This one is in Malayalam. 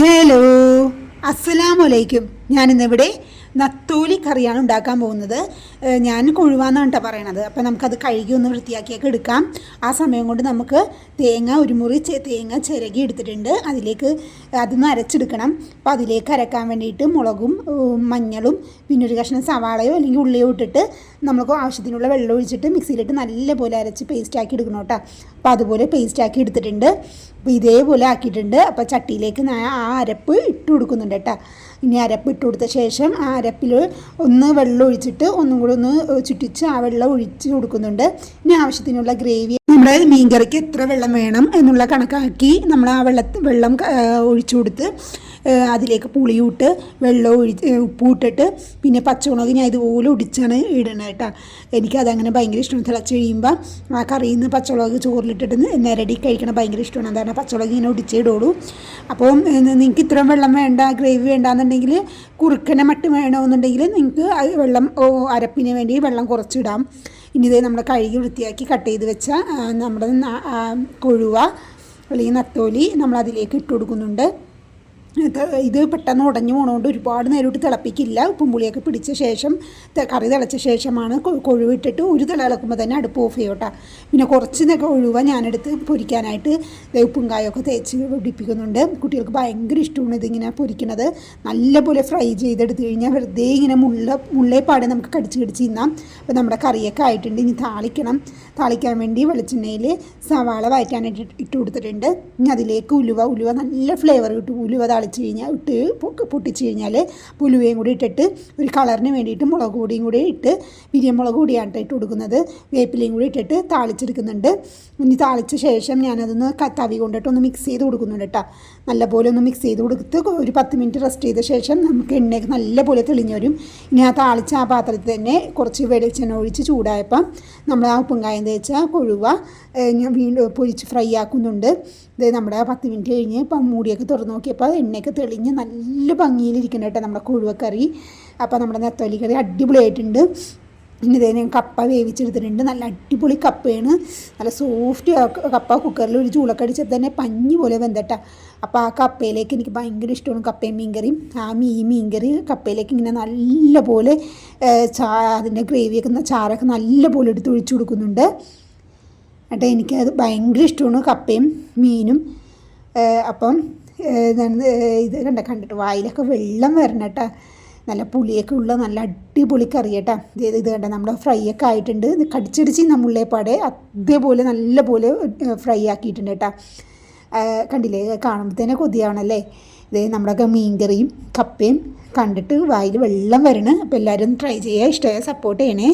ഹലോ അസ്സലാമലൈക്കും ഞാനിന്നിവിടെ നത്തോലി കറിയാണ് ഉണ്ടാക്കാൻ പോകുന്നത്. ഞാൻ കൊഴുവാന്നാണ് കേട്ടോ പറയണത്. അപ്പോൾ നമുക്കത് കഴുകി ഒന്ന് വൃത്തിയാക്കിയൊക്കെ എടുക്കാം. ആ സമയം കൊണ്ട് നമുക്ക് തേങ്ങ ഒരു മുറി തേങ്ങ ചിരകി എടുത്തിട്ടുണ്ട്. അതിലേക്ക് അതൊന്ന് അരച്ചെടുക്കണം. അപ്പോൾ അതിലേക്ക് അരക്കാൻ വേണ്ടിയിട്ട് മുളകും മഞ്ഞളും പിന്നെ ഒരു കഷ്ണം സവാളയോ അല്ലെങ്കിൽ ഉള്ളിയോ ഇട്ടിട്ട് നമുക്ക് ആവശ്യത്തിനുള്ള വെള്ളം ഒഴിച്ചിട്ട് മിക്സിയിലിട്ട് നല്ലപോലെ അരച്ച് പേസ്റ്റ് ആക്കി എടുക്കണം കേട്ടോ അപ്പോൾ അതുപോലെ പേസ്റ്റ് ആക്കി എടുത്തിട്ടുണ്ട്. അപ്പോൾ ഇതേപോലെ ആക്കിയിട്ടുണ്ട്. അപ്പോൾ ചട്ടിയിലേക്ക് ഞാൻ ആ അരപ്പ് ഇട്ട് കൊടുക്കുന്നുണ്ട് കേട്ടോ ഇനി അരപ്പ് ഇട്ട് കൊടുത്ത ശേഷം ആ അരപ്പിൽ ഒന്ന് വെള്ളം ഒഴിച്ചിട്ട് ഒന്നും കൂടി ഒന്ന് ചുറ്റിച്ച് ആ വെള്ളം ഒഴിച്ച് കൊടുക്കുന്നുണ്ട്. ഇനി ആവശ്യത്തിനുള്ള ഗ്രേവി നമ്മുടെ മീൻകറിക്ക് എത്ര വെള്ളം വേണം എന്നുള്ള കണക്കാക്കി നമ്മൾ ആ വെള്ളത്തിൽ വെള്ളം ഒഴിച്ചു കൊടുത്ത് അതിലേക്ക് പുളിയിട്ട് വെള്ളം ഒഴിച്ച് ഉപ്പ് ഇട്ടിട്ട് പിന്നെ പച്ചമുളക് ഞാൻ ഇതുപോലെ ഒടിച്ചാണ് ഇടണത് കേട്ടോ. എനിക്കതങ്ങനെ ഭയങ്കര ഇഷ്ടമാണ്. തിളച്ച് കഴിയുമ്പോൾ ആ കറിയിൽ നിന്ന് പച്ചമുളക് ചോറിലിട്ടിട്ട് നിരടി കഴിക്കണം ഭയങ്കര ഇഷ്ടമാണ്. അതാണ് പച്ചമുളക് ഇങ്ങനെ ഒടിച്ചിടുള്ളൂ അപ്പോൾ നിങ്ങൾക്ക് ഇത്രയും വെള്ളം വേണ്ട ഗ്രേവി വേണ്ടാന്നുണ്ടെങ്കിൽ കുറുക്കനെ മട്ട് വേണമെന്നുണ്ടെങ്കിൽ നിങ്ങൾക്ക് വെള്ളം അരപ്പിന് വേണ്ടി വെള്ളം കുറച്ചിടാം. ഇനി ഇത് നമ്മൾ കഴുകി വൃത്തിയാക്കി കട്ട് ചെയ്ത് വെച്ച നമ്മുടെ കൊഴുവ അല്ലെങ്കിൽ നത്തോലി നമ്മൾ അതിലേക്ക് ഇട്ട് കൊടുക്കുന്നുണ്ട്. ഇത് പെട്ടെന്ന് ഉടഞ്ഞു പോണതുകൊണ്ട് ഒരുപാട് നേരിട്ട് തിളപ്പിക്കില്ല. ഉപ്പും പുളിയൊക്കെ പിടിച്ച ശേഷം കറി തിളച്ച ശേഷമാണ് കൊഴുവിട്ടിട്ട് ഒരു തിള ഇളക്കുമ്പോൾ തന്നെ അടുപ്പ് ഓഫ് ചെയ്യോട്ടാ. പിന്നെ കുറച്ച് നേരം കൊഴുവ ഞാനെടുത്ത് പൊരിക്കാനായിട്ട് ഉപ്പും കായൊക്കെ തേച്ച് പിടിപ്പിക്കുന്നുണ്ട്. കുട്ടികൾക്ക് ഭയങ്കര ഇഷ്ടമാണ് ഇതിങ്ങനെ പൊരിക്കണത്. നല്ലപോലെ ഫ്രൈ ചെയ്തെടുത്ത് കഴിഞ്ഞാൽ വെറുതെ ഇങ്ങനെ മുള്ള മുള്ളേ പാടെ നമുക്ക് കടിച്ച് കടിച്ച് തിന്നാം. അപ്പോൾ നമ്മുടെ കറിയൊക്കെ ആയിട്ടുണ്ട്. ഇനി താളിക്കണം. താളിക്കാൻ വേണ്ടി വെളിച്ചെണ്ണയിൽ സവാള വഴറ്റാനായിട്ട് ഇട്ട് കൊടുത്തിട്ടുണ്ട്. ഇനി അതിലേക്ക് ഉലുവ ഉലുവ നല്ല ഫ്ലേവർ കിട്ടും. ഉലുവ താളിച്ച് കഴിഞ്ഞാൽ ഇട്ട് പൊട്ടിച്ച് കഴിഞ്ഞാൽ പുലുവയും കൂടി ഇട്ടിട്ട് ഒരു കളറിന് വേണ്ടിയിട്ട് മുളക് പൊടിയും കൂടി ഇട്ട് വിരിയമുളക് പൊടിയാണ് ഇട്ടിട്ട് ഇട്ട് കൊടുക്കുന്നത് വേപ്പിലയും കൂടി ഇട്ടിട്ട് താളിച്ചെടുക്കുന്നുണ്ട്. ഇനി താളിച്ച ശേഷം ഞാനതൊന്ന് തവി കൊണ്ടിട്ട് ഒന്ന് മിക്സ് ചെയ്ത് കൊടുക്കുന്നുണ്ട് കേട്ടോ. നല്ലപോലെ ഒന്ന് മിക്സ് ചെയ്ത് കൊടുത്ത് ഒരു പത്ത് മിനിറ്റ് റെസ്റ്റ് ചെയ്ത ശേഷം നമുക്ക് എണ്ണയൊക്കെ നല്ലപോലെ തെളിഞ്ഞു വരും. ഇനി ആ താളിച്ച ആ പാത്രത്തിൽ തന്നെ കുറച്ച് വെളിച്ചെണ്ണ ഒഴിച്ച് ചൂടായപ്പം നമ്മൾ ആ ഉപ്പുങ്കായം തേച്ച കൊഴുവ ഞാൻ വീണ്ടും പൊരിച്ച് ഫ്രൈ ആക്കുന്നുണ്ട്. ഇത് നമ്മുടെ പത്ത് മിനിറ്റ് കഴിഞ്ഞ് ഇപ്പം മൂടിയൊക്കെ തുറന്ന് നോക്കിയപ്പോൾ എണ്ണയൊക്കെ തെളിഞ്ഞ് നല്ല ഭംഗിയിലിരിക്കുന്ന കേട്ടോ നമ്മുടെ കുഴുവക്കറി. അപ്പോൾ നമ്മുടെ നെത്തോലി കറി അടിപൊളിയായിട്ടുണ്ട്. പിന്നെ ഇതേ ഞാൻ കപ്പ വേവിച്ചെടുത്തിട്ടുണ്ട്. നല്ല അടിപൊളി കപ്പയാണ്. നല്ല സോഫ്റ്റ് കപ്പ കുക്കറിൽ ഒരു ചൂളൊക്കെ അടിച്ചാൽ തന്നെ പഞ്ഞി പോലെ വെന്തട്ട. അപ്പോൾ ആ കപ്പയിലേക്ക് എനിക്ക് ഭയങ്കര ഇഷ്ടമാണ് കപ്പയും മീൻകറിയും. ആ മീൻ മീൻകറി കപ്പയിലേക്ക് ഇങ്ങനെ നല്ല പോലെ ചാ അതിന്റെ ഗ്രേവിയൊക്കെ ചാറൊക്കെ നല്ല പോലെ എടുത്ത് ഒഴിച്ചു കൊടുക്കുന്നുണ്ട്. എന്നിട്ട് എനിക്കത് ഭയങ്കര ഇഷ്ടമാണ് കപ്പയും മീനും. അപ്പം ഇത് കണ്ട? കണ്ടിട്ട് വായിലൊക്കെ വെള്ളം വരണം കേട്ടോ. നല്ല പുളിയൊക്കെ ഉള്ള നല്ല അടിപൊളി കറി കേട്ടോ ഇത് ഇത് കണ്ട? നമ്മൾ ഫ്രൈ ഒക്കെ ആയിട്ടുണ്ട്. കടിച്ചടിച്ച് നമ്മളുടെ പാടെ അതേപോലെ നല്ല പോലെ ഫ്രൈ ആക്കിയിട്ടുണ്ട് കേട്ടോ. കണ്ടില്ലേ? കാണുമ്പോൾ തന്നെ കൊതിയാവണല്ലേ ഇത് നമ്മളൊക്കെ മീൻകറിയും കപ്പയും കണ്ടിട്ട് വായിൽ വെള്ളം വരണം. അപ്പോൾ എല്ലാവരും ട്രൈ ചെയ്യുക. ഇഷ്ടമായ സപ്പോർട്ട് ചെയ്യണേ.